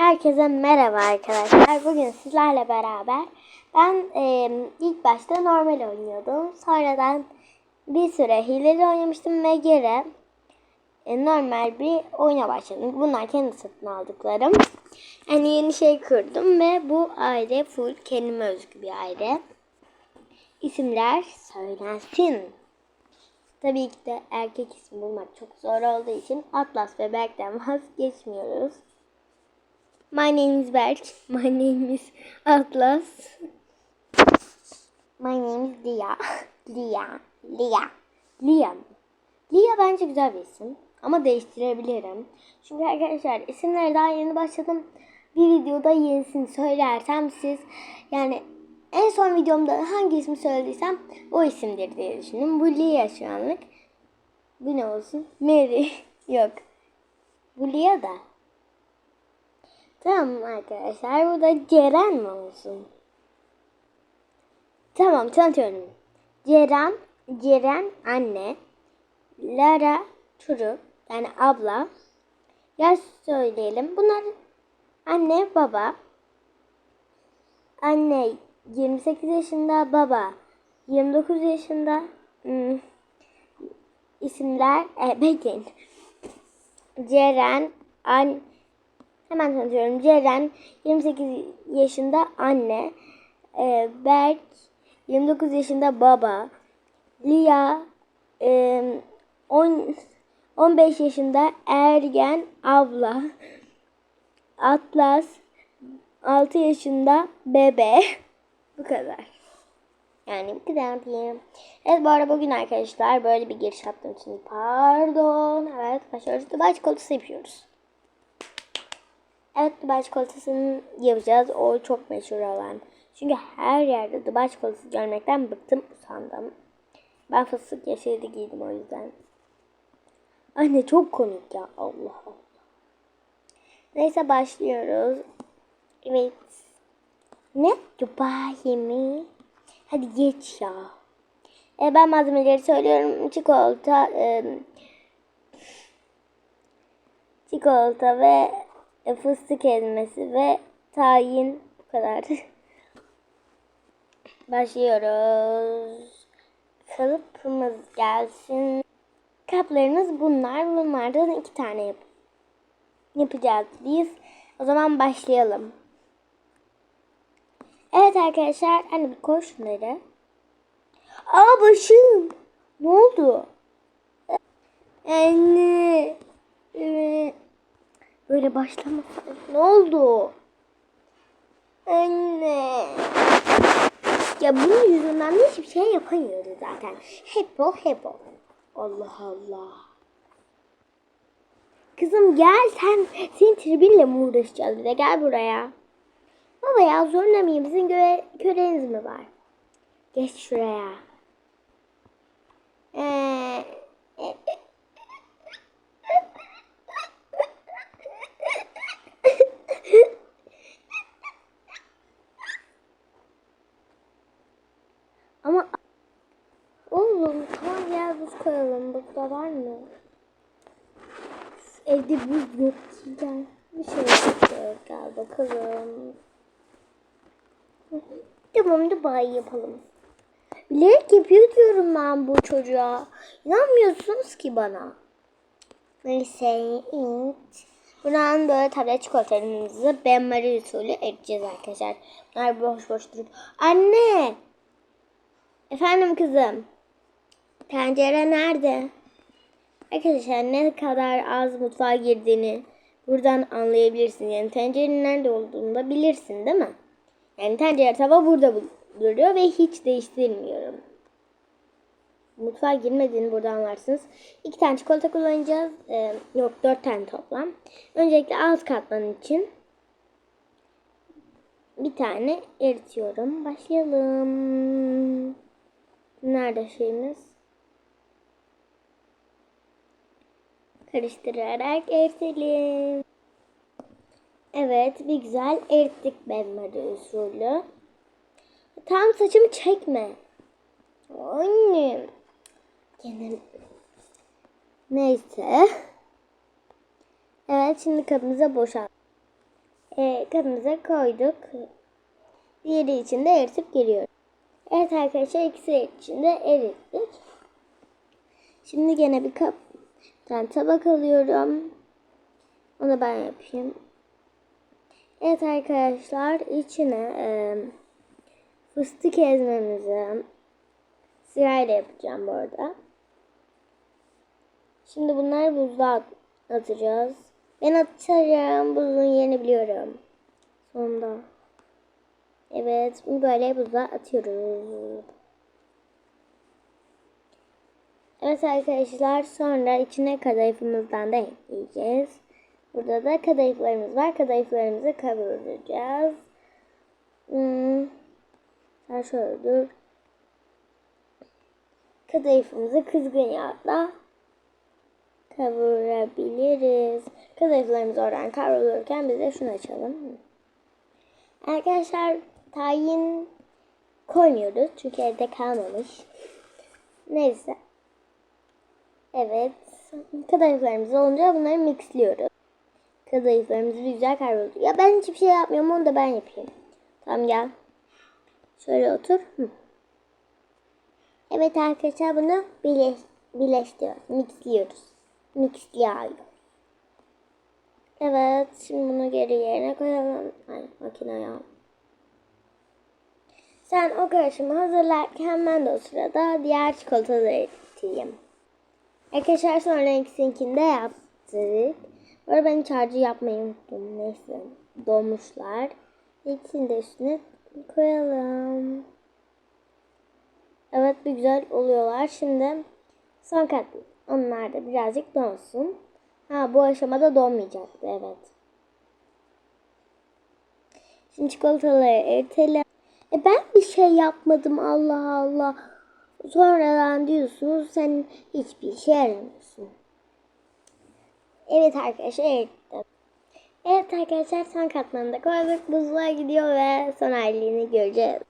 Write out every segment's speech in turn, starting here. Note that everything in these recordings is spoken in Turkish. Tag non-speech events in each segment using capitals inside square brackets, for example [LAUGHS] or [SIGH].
Herkese merhaba arkadaşlar. Bugün sizlerle beraber ben e, ilk başta normal oynuyordum. Sonradan bir süre hileli oynamıştım ve geri e, normal bir oyuna başladım. Bunlar kendi satın aldıklarım. Yani yeni şey kurdum ve bu aile full kendime özgü bir aile. İsimler söylensin. Tabii ki de erkek ismi bulmak çok zor olduğu için Atlas ve Berk'ten [LAUGHS] vazgeçmiyoruz. My name is Berk. [LAUGHS] My name is Atlas. My name is Lia. [LAUGHS] Lia. Lia. Lia. Lia bence güzel bir isim. Ama değiştirebilirim. Çünkü arkadaşlar isimlere daha yeni başladım. Bir videoda yenisini söylersem siz yani en son videomda hangi ismi söylediysem o isimdir diye düşündüm. Bu Lia şu anlık. Bu ne olsun? Mary. [LAUGHS] Yok. Bu Lia da. Tamam arkadaşlar. Bu da Ceren mi olsun? Tamam tanıtıyorum. Ceren, Ceren anne. Lara çocuk yani abla. Yaş söyleyelim. Bunlar anne baba. Anne 28 yaşında baba 29 yaşında hmm. isimler e. [LAUGHS] Ceren an hemen tanıtıyorum. Ceren 28 yaşında anne. E, Berk 29 yaşında baba. Lia e, 10 15 yaşında ergen abla. Atlas 6 yaşında bebe. [LAUGHS] Bu kadar. Yani bu kadar diyeyim. Evet bu arada bugün arkadaşlar böyle bir giriş yaptığım için pardon. Evet başlıyoruz. Dubai çikolatası yapıyoruz. Evet Dubai çikolatasını yapacağız. O çok meşhur olan. Çünkü her yerde Dubai çikolatası görmekten bıktım usandım. Ben fıstık yeşili giydim o yüzden. Anne çok komik ya Allah Allah. Neyse başlıyoruz. Evet. Ne? Dubai mi? Hadi geç ya. E, ben malzemeleri söylüyorum. Çikolata, e, çikolata ve e, fıstık ezmesi ve tayin bu kadar. [LAUGHS] Başlıyoruz. Kalıpımız gelsin. Kaplarınız bunlar. Bunlardan iki tane yap yapacağız biz. O zaman başlayalım. Evet arkadaşlar. Hani bir koy şunları. Aa başım. Ne oldu? Anne. Böyle başlamasaydı. Ne oldu? Anne. Ya bunun yüzünden de hiçbir şey yapamıyoruz zaten. Hep o hep o. Allah Allah. Kızım gel sen senin tribinle mi uğraşacağız bir de gel buraya. Baba ya zorunda mıyım? Sizin göre, köreniz mi var? Geç şuraya. Ee, Ama oğlum tamam gel buz koyalım. Buzda var mı? Evde buz yok ki gel. Bir şey yok. Gel bakalım. Tamam da bay yapalım. Bilerek yapıyor diyorum ben bu çocuğa. İnanmıyorsunuz ki bana. Neyse. Buradan böyle tablet çikolatalarımızı Ben Marie usulü eriteceğiz arkadaşlar. Bunlar boş boş durup. Anne! Efendim kızım. Tencere nerede? Arkadaşlar ne kadar az mutfağa girdiğini buradan anlayabilirsin. Yani tencerenin nerede olduğunu da bilirsin değil mi? Yani tencere tava burada duruyor ve hiç değiştirmiyorum. Mutfağa girmediğini burada anlarsınız. İki tane çikolata kullanacağız. Ee, yok dört tane toplam. Öncelikle alt katman için bir tane eritiyorum. Başlayalım. Nerede şeyimiz? Karıştırarak eritelim. Evet bir güzel erittik benmari usulü. Tam saçımı çekme. Annem. Gene. Neyse. Evet şimdi kabımıza boşalt. e, kabımıza koyduk. Diğeri için de eritip geliyoruz. Evet arkadaşlar ikisi için de erittik. Şimdi gene bir kap ben tabak alıyorum. Onu ben yapayım. Evet arkadaşlar içine e, fıstık ezmemizi sırayla yapacağım bu arada. Şimdi bunları buzluğa atacağız. Ben atarım. Buzun yerini biliyorum. Sonunda. Evet. Böyle buzluğa atıyoruz. Evet arkadaşlar sonra içine kadayıfımızdan da ekleyeceğiz. Burada da kadayıflarımız var. Kadayıflarımızı kavuracağız. Hmm. Sen şöyle dur. Kadayıfımızı kızgın yağda kavurabiliriz. Kadayıflarımız oradan kavrulurken biz de şunu açalım. Arkadaşlar tayin koymuyoruz çünkü evde kalmamış. Neyse. Evet. Kadayıflarımız olunca bunları mixliyoruz. Kadayıflarımız güzel kavruldu. Ya ben hiçbir şey yapmıyorum onu da ben yapayım. Tamam gel. Şöyle otur. Hı. Evet arkadaşlar bunu birleş, birleştiriyoruz. Mixliyoruz. Mixliyoruz. Evet şimdi bunu geri yerine koyalım. Ay makineye al. Sen o karışımı hazırlarken ben de o sırada diğer çikolataları eriteyim. Arkadaşlar sonra ikisinkini de yaptık. Arada ben hiç harcı yapmayı unuttum. Neyse donmuşlar. İkisini de üstüne koyalım. Evet bir güzel oluyorlar. Şimdi son kat. Onlar da birazcık donsun. Ha bu aşamada donmayacaktı evet. Şimdi çikolataları eritelim. E ben bir şey yapmadım Allah Allah. Sonradan diyorsunuz sen hiçbir şey yaramıyorsun. Evet arkadaşlar erittim. Evet arkadaşlar son katmanı da koyduk. Buzluğa gidiyor ve son halini göreceğiz.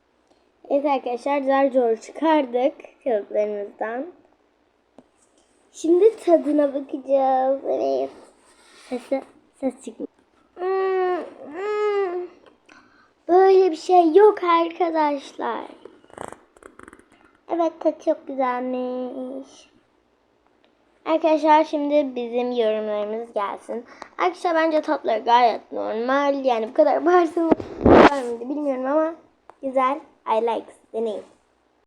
Evet arkadaşlar zar zor çıkardık kağıtlarımızdan. Şimdi tadına bakacağız. Evet. Sesi, ses çıkmıyor. Hmm, hmm. Böyle bir şey yok arkadaşlar. Evet tadı çok güzelmiş. Arkadaşlar şimdi bizim yorumlarımız gelsin. Arkadaşlar bence tatları gayet normal. Yani bu kadar [LAUGHS] bağırsın var mıydı bilmiyorum ama güzel. I like. Deneyin.